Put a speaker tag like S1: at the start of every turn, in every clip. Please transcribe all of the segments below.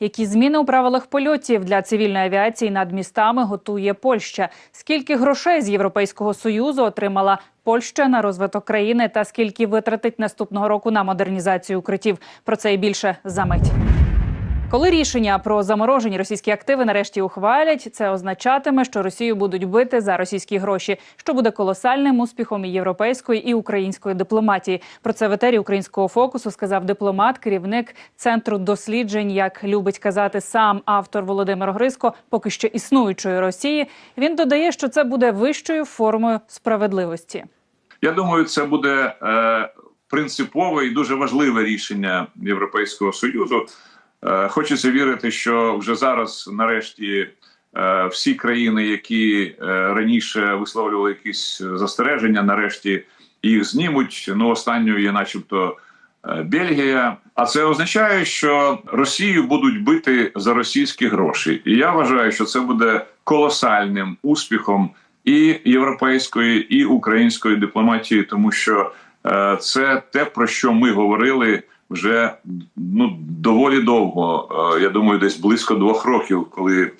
S1: Які зміни у правилах польотів для цивільної авіації над містами готує Польща? Скільки грошей з Європейського союзу отримала Польща на розвиток країни та скільки витратить наступного року на модернізацію укриттів? Про це і більше за мить. Коли рішення про заморожені російські активи нарешті ухвалять, це означатиме, що Росію будуть бити за російські гроші, що буде колосальним успіхом і європейської і української дипломатії. Про це в етері українського фокусу сказав дипломат, керівник центру досліджень, як любить казати сам автор Володимир Гриско, поки що існуючої Росії. Він додає, що це буде вищою формою справедливості.
S2: Я думаю, це буде е, принципове і дуже важливе рішення Європейського союзу. Е, хочеться вірити, що вже зараз, нарешті, е, всі країни, які е, раніше висловлювали якісь застереження, нарешті їх знімуть. Ну, останньою є, начебто, Бельгія. А це означає, що Росію будуть бити за російські гроші. І я вважаю, що це буде колосальним успіхом і європейської, і української дипломатії, тому що це те, про що ми говорили вже ну доволі довго. Е, я думаю, десь близько двох років, коли е,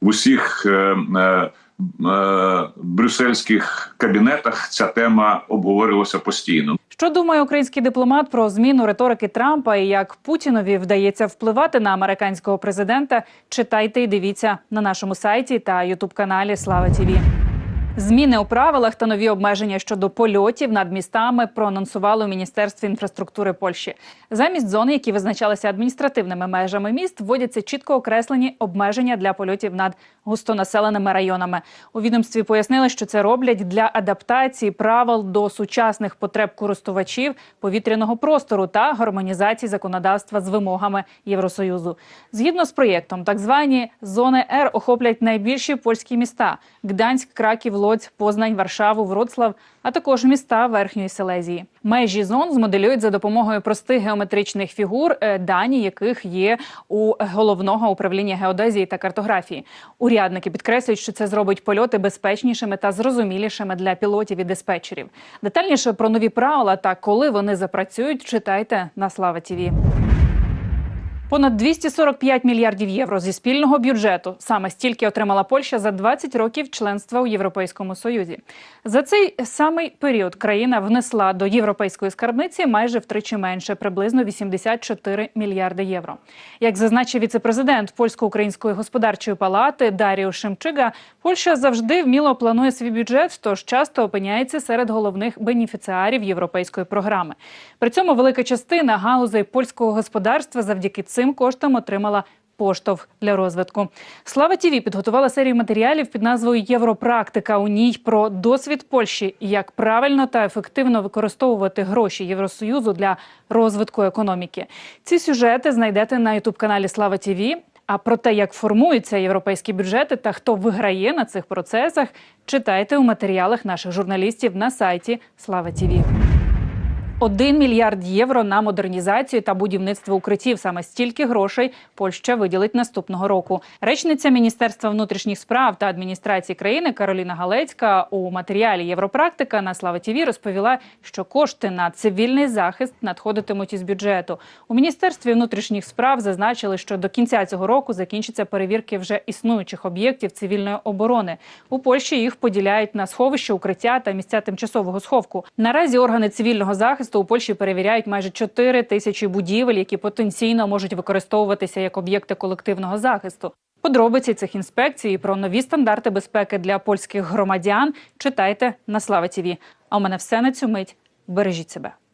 S2: в усіх е, брюссельських кабінетах ця тема обговорювалася постійно.
S1: Що думає український дипломат про зміну риторики Трампа і як Путінові вдається впливати на американського президента? Читайте і дивіться на нашому сайті та ютуб каналі Слава Тіві. Зміни у правилах та нові обмеження щодо польотів над містами проанонсували у міністерстві інфраструктури Польщі. Замість зони, які визначалися адміністративними межами міст, вводяться чітко окреслені обмеження для польотів над густонаселеними районами. У відомстві пояснили, що це роблять для адаптації правил до сучасних потреб користувачів повітряного простору та гармонізації законодавства з вимогами Євросоюзу. Згідно з проєктом, так звані зони Р охоплять найбільші польські міста: Гданськ, Краків, Лодзь, Познань, Варшаву, Вроцлав, а також міста Верхньої Селезії. Межі зон змоделюють за допомогою простих геометричних фігур, е, дані яких є у головного управління геодезії та картографії. Урядники підкреслюють, що це зробить польоти безпечнішими та зрозумілішими для пілотів і диспетчерів. Детальніше про нові правила та коли вони запрацюють, читайте на Слава Тіві. Понад 245 мільярдів євро зі спільного бюджету саме стільки отримала Польща за 20 років членства у Європейському Союзі. За цей самий період країна внесла до європейської скарбниці майже втричі менше, приблизно 84 мільярди євро. Як зазначив віцепрезидент польсько-української господарчої палати Даріо Шемчига, Польща завжди вміло планує свій бюджет, тож часто опиняється серед головних бенефіціарів європейської програми. При цьому велика частина галузей польського господарства завдяки цим коштам отримала поштовх для розвитку. Слава Тіві підготувала серію матеріалів під назвою Європрактика. У ній про досвід Польщі, як правильно та ефективно використовувати гроші Євросоюзу для розвитку економіки. Ці сюжети знайдете на ютуб каналі Слава Тіві. А про те, як формуються європейські бюджети та хто виграє на цих процесах, читайте у матеріалах наших журналістів на сайті Слава Тіві. Один мільярд євро на модернізацію та будівництво укриттів. Саме стільки грошей Польща виділить наступного року. Речниця Міністерства внутрішніх справ та адміністрації країни Кароліна Галецька у матеріалі Європрактика на Слава ТІВІ розповіла, що кошти на цивільний захист надходитимуть із бюджету. У міністерстві внутрішніх справ зазначили, що до кінця цього року закінчаться перевірки вже існуючих об'єктів цивільної оборони. У Польщі їх поділяють на сховища, укриття та місця тимчасового сховку. Наразі органи цивільного захисту у Польщі перевіряють майже 4 тисячі будівель, які потенційно можуть використовуватися як об'єкти колективного захисту. Подробиці цих інспекцій про нові стандарти безпеки для польських громадян читайте на Слава Тіві. А у мене все на цю мить. Бережіть себе.